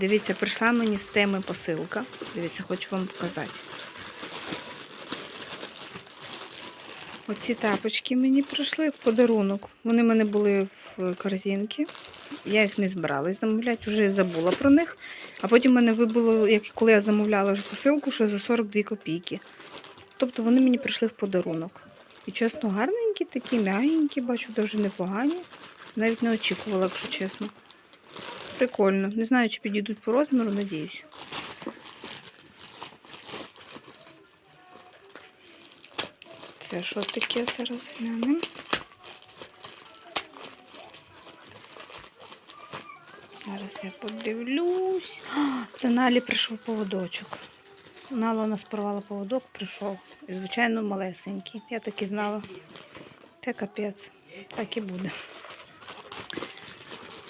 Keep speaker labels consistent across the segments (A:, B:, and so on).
A: Дивіться, прийшла мені з теми посилка. Дивіться, хочу вам показати. Оці тапочки мені прийшли в подарунок. Вони в мене були в корзинці. Я їх не збиралась замовляти, вже забула про них. А потім мене вибуло, як коли я замовляла вже посилку, що за 42 копійки. Тобто вони мені прийшли в подарунок. І чесно, гарненькі, такі м'ягенькі, бачу, дуже непогані. Навіть не очікувала, якщо чесно. Прикольно. Не знаю, чи підійдуть по розміру, надіюсь. Це що таке зараз глянемо? Зараз я подивлюсь. А, це Налі прийшов поводочок. Нала у нас порвала поводок, прийшов. І, звичайно, малесенький. Я так і знала. Це капець. Так і буде.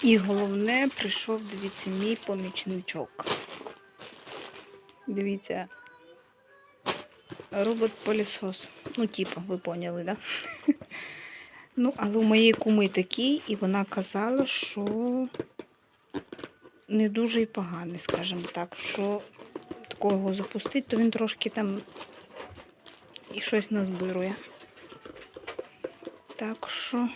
A: І головне, прийшов, дивіться, мій помічничок. Дивіться. Робот-пилісос. Ну, типа, ви поняли, да? Ну, але у моєї куми такий, і вона казала, що не дуже і поганий, скажімо так, що такого запустити, то він трошки там і щось назбирує. Так що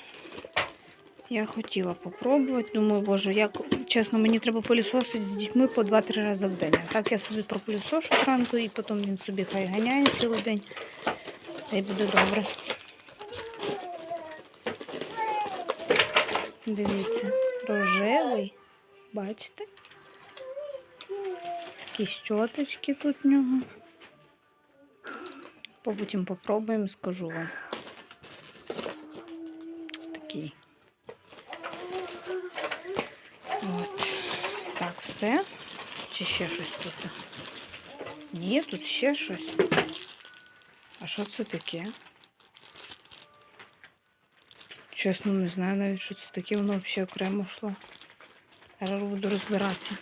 A: я хотіла попробувати. Думаю, боже, як чесно, мені треба пилісосити з дітьми по 2-3 рази в день. А так я собі пропилісошу зранку і потім він собі хай ганяє цілий день. Та й буде добре. Дивіться, рожевий. Бачите? Такі щоточки тут в нього. Потім попробуємо, скажу вам. Такий. От. Так, все. Чи ще щось тут? Ні, тут ще щось. А що це таке? Чесно, не знаю навіть, що це таке, воно взагалі окремо йшло. Зараз буду розбиратися.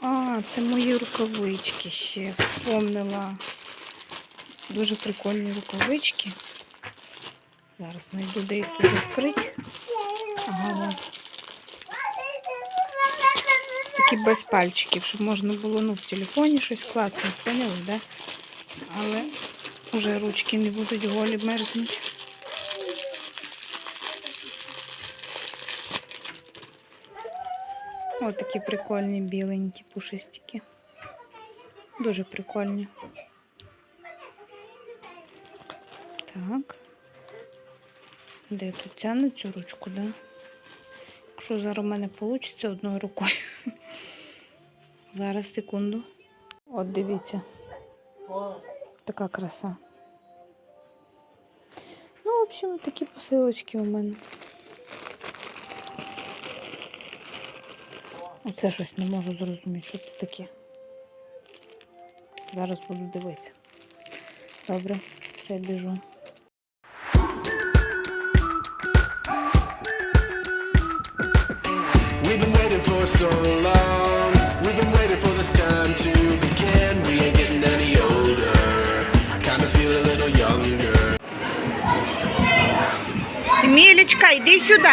A: А, це мої рукавички ще. Вспомнила. Дуже прикольні рукавички. Зараз знайду, де їх тут відкрити. Ага, Такі без пальчиків, щоб можна було ну, в телефоні щось клацнути, поняли, да? Але вже ручки не будуть голі мерзнути. Ось такі прикольні біленькі пушистики. Дуже прикольні. Так. Де тут тягну цю ручку, да? Якщо зараз в мене вийде одною рукою. Зараз секунду. От дивіться. Така краса. Ну, в общем, такі посилочки у мене. Оце щось не можу зрозуміти, що це таке. Зараз буду дивитися. Добре, все біжу.
B: We've been waiting for so long.
A: Емілічка, йди сюди.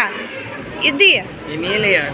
A: Іди.
C: Емілія.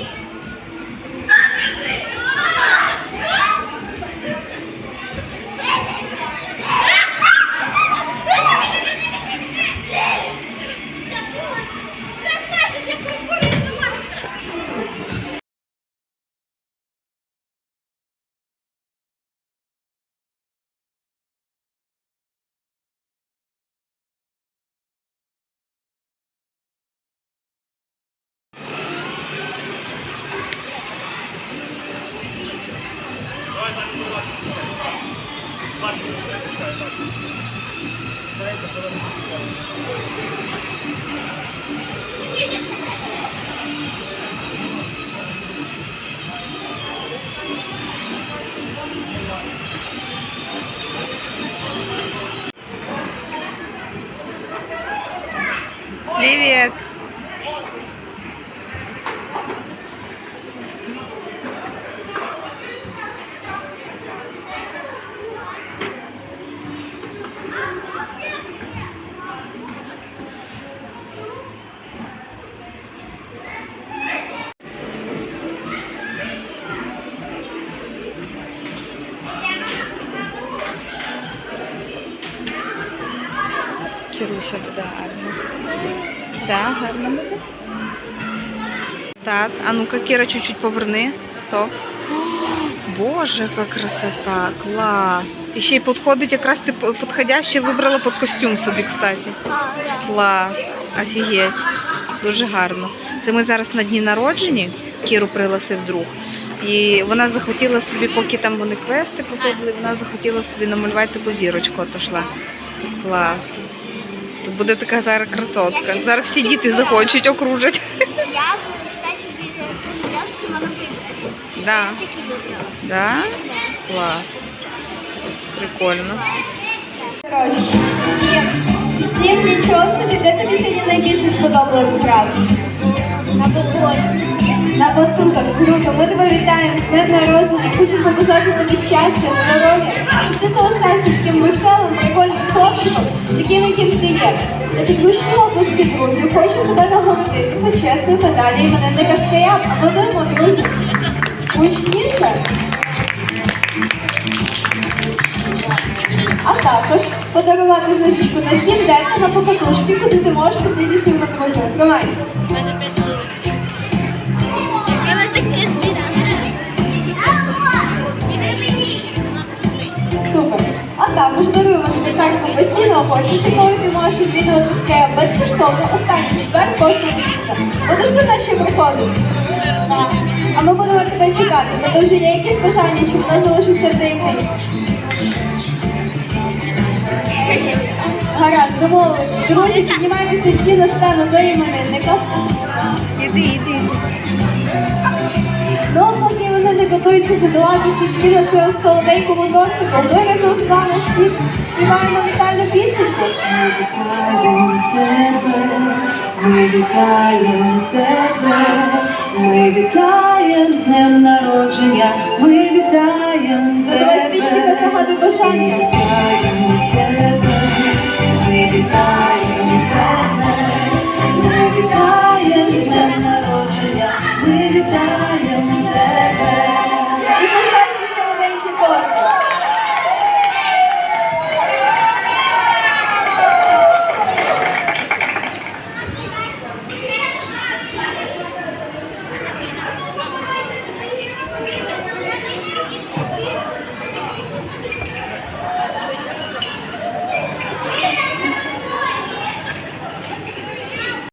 C: Thank you.
A: Ще буде гарно. Да, гарно буде. Так, а ну-ка, Кіра, чуть-чуть поверни. Стоп. Боже, яка красота, клас. І ще й підходить, якраз ти підходяще вибрала під костюм собі, кстати. Клас, офігеть. Дуже гарно. Це ми зараз на дні народження, Кіру пригласив друг. І вона захотіла собі, поки там вони квести походили, вона захотіла собі намалювати таку зірочку отошла. Клас. Тут буде така зараз красотка. Зараз всі діти захочуть, окружать.
C: Я буду, кстати, я вона вибрати.
A: Да. Да? Клас. Прикольно.
D: Коротше, Дім, Дім, нічого собі, де тобі сьогодні найбільше сподобалось грати?
C: На батоні.
D: На батутах, круто. Ми тебе вітаємо з днем народження. Хочемо побажати тобі щастя, здоров'я, щоб ти веселим, прикольним таким, яким ти є. Значить, гучні оплески друзів. Хочу тебе нагородити почесною медалі іменинника Ская. Аплодуємо, друзі. Гучніше. А також подарувати значку на 7 день на покатушки, куди ти можеш піти зі своїми друзями. Тримай. Супер. А також даруємо тобі картку з якою ти можеш відвідувати скею безкоштовно останній четвер кожного місяця. Будеш до нас ще приходити? А ми будемо тебе чекати. Вже є якісь бажання, чи вона залишиться в таємниці? Гаразд, домовились. Друзі, піднімайтеся всі на сцену до іменинника.
A: Іди, іди.
D: Ну, а поки вони не готуються задавати свічки на своєму солоденькому тортику, ми разом з вами всі співаємо вітальну пісеньку.
E: Ми вітаємо тебе, ми вітаємо з днем народження, ми вітаємо
D: Задавай свічки та загадуй бажання.
E: Вітаємо тебе, ми